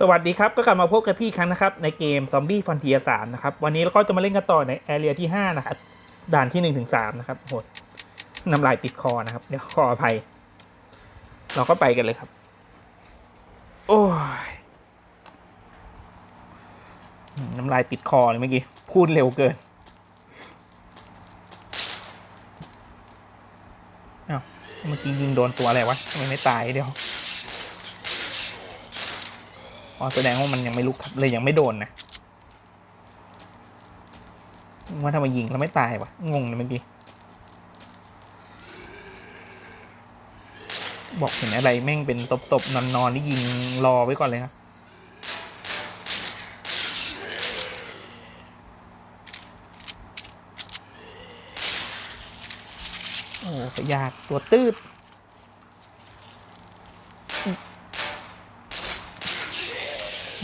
สวัสดีครับ ก็กลับมาพบกับพี่ครั้งนะครับ ในเกม Zombie Frontier 3นะครับ วันนี้เราก็จะมาเล่นกันต่อในแอเรียที่ 5 นะครับ ด่านที่1ถึง3นะครับโหดน้ำลายติดคอนะครับ เดี๋ยวขออภัย เราก็ไปกันเลยครับ โอ้ยน้ำลายติดคอเลยเมื่อกี้ พูดเร็วเกินเอ้าเมื่อกี้ยิงโดนตัวอะไรวะทำไมไม่ตายเดี๋ยว อ๋อแสดงว่ามันยังไม่ลุกครับเลยยังไม่โดนนะว่าทำไมยิงแล้วไม่ตายวะงงเลยเมื่อกี้บอกเห็นอะไรแม่งเป็นตบๆ นอนๆที่ยิงรอไว้ก่อนเลยนะโอ้ยาธิตัวตืด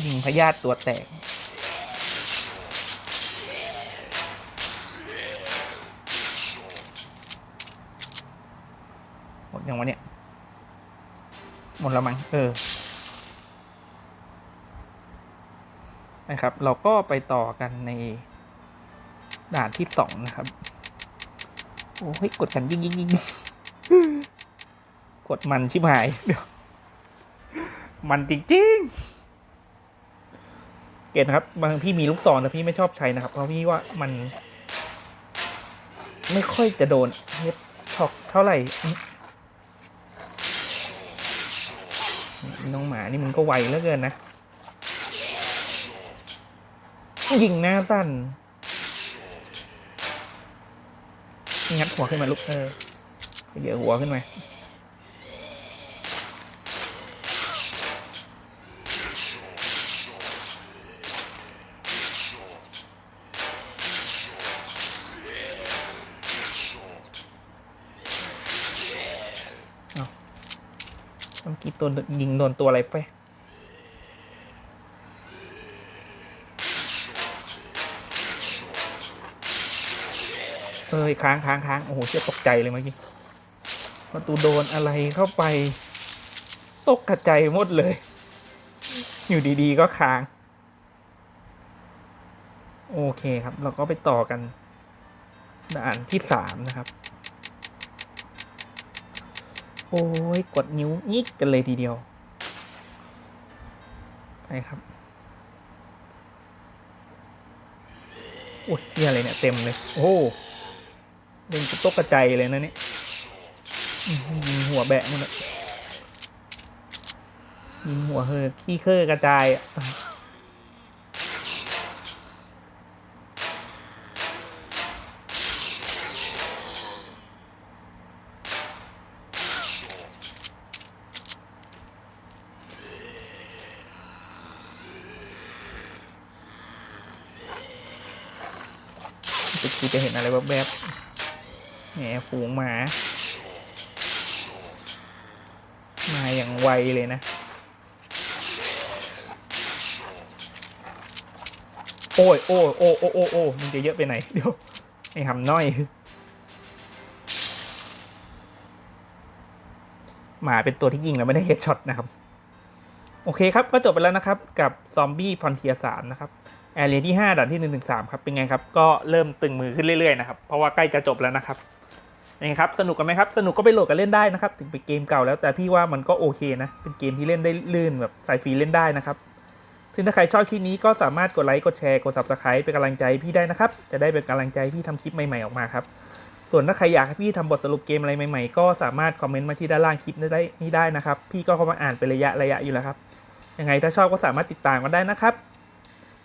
ยิงพยาธิตัวแตก หมดยังวะเนี่ย หมดแล้วมั้งเออ นะครับ เราก็ไปต่อกันในด่านที่สองนะครับ โอ้ยกดกันยิงยิงยิงกดมันชิบหาย เดี๋ยว มันจริงๆ เกตนะครับ บางพี่มีลูกศรแต่พี่ไม่ชอบใช้นะครับ เพราะพี่ว่ามัน ไม่ค่อยจะโดนเฮดช็อกเท่าไหร่ น้องหมานี่มันก็ไวเหลือเกินนะ ยิงหน้าสั้นงัดหัวขึ้นมาลูกเออเยียหัวขึ้นมา มื่อกี้ตัวยิงโดนตัวอะไรไปเอ้ยค้างค้างค้างโอ้โหเชี่ยตกใจเลยเมื่อกี้ประตูโดนอะไรเข้าไป ตกกระจายหมดเลย อยู่ดีๆก็ค้าง โอเคครับ เราก็ไปต่อกันด่านที่สามนะครับ โอ้ยกดนิ้วยิกกันเลยทีเดียว ไปครับโอ้ยนี่อะไรเนี่ย เต็มเลย โอ้เล่นตกกระจายเลยนะเนี่ยหัวแบะมันอะยิงหัวเฮอขี้เคอกระจายอะ กูจะเห็นอะไรแบบแบบๆแหมฝูงหมา มาอย่างไวเลยนะ โอ้ยโอ้โอ้โอ้โอ้โอ้มันจะเยอะไปไหน เดี๋ยว ไอ้หำน้อย หมาเป็นตัวที่ยิงแล้วไม่ได้เฮดช็อตนะครับ โอเคครับ ก็จบไปแล้วนะครับ กับซอมบี้ฟอนเทียสามนะครับ แอร์เรียที่ 5ด่านที่1นึสามครับเป็นไงครับก็เริ่มตึงมือขึ้นเรื่อยๆนะครับเพราะว่าใกล้จะจบแล้วนะครับเป็นไงครับสนุกกันไหมครับสนุกก็ไปโหลดกันเล่นได้นะครับ ถึงเป็นเกมเก่าแล้วแต่พี่ว่ามันก็โอเคนะ เป็นเกมที่เล่นได้ลื่นแบบสายฟรีเล่นได้นะครับซึ่งถ้าใครชอบคลิปนี้ก็สามารถกดไลค์กดแชร์กด subscribe เป็นกำลังใจพี่ได้นะครับจะได้เป็นกำลังใจพี่ทำคลิปใหม่ๆออกมาครับส่วนถ้าใครอยากให้พี่ทำบทสรุปเกมอะไรใหม่ๆ ก็สามารถคอมเมนต์มาที่ด้านล่างคลิปได้นี่ได้นะครับ พี่ก็เข้ามาอ่านเป็นระยะระยะอยู่แล้วครับยังไงถ้าชอบก็สามารถติดตามกันได้นะครับ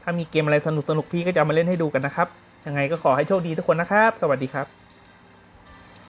ถ้ามีเกมอะไรสนุกๆพี่ก็จะเอามาเล่นให้ดูกันนะครับ ยังไงก็ขอให้โชคดีทุกคนนะครับ สวัสดีครับ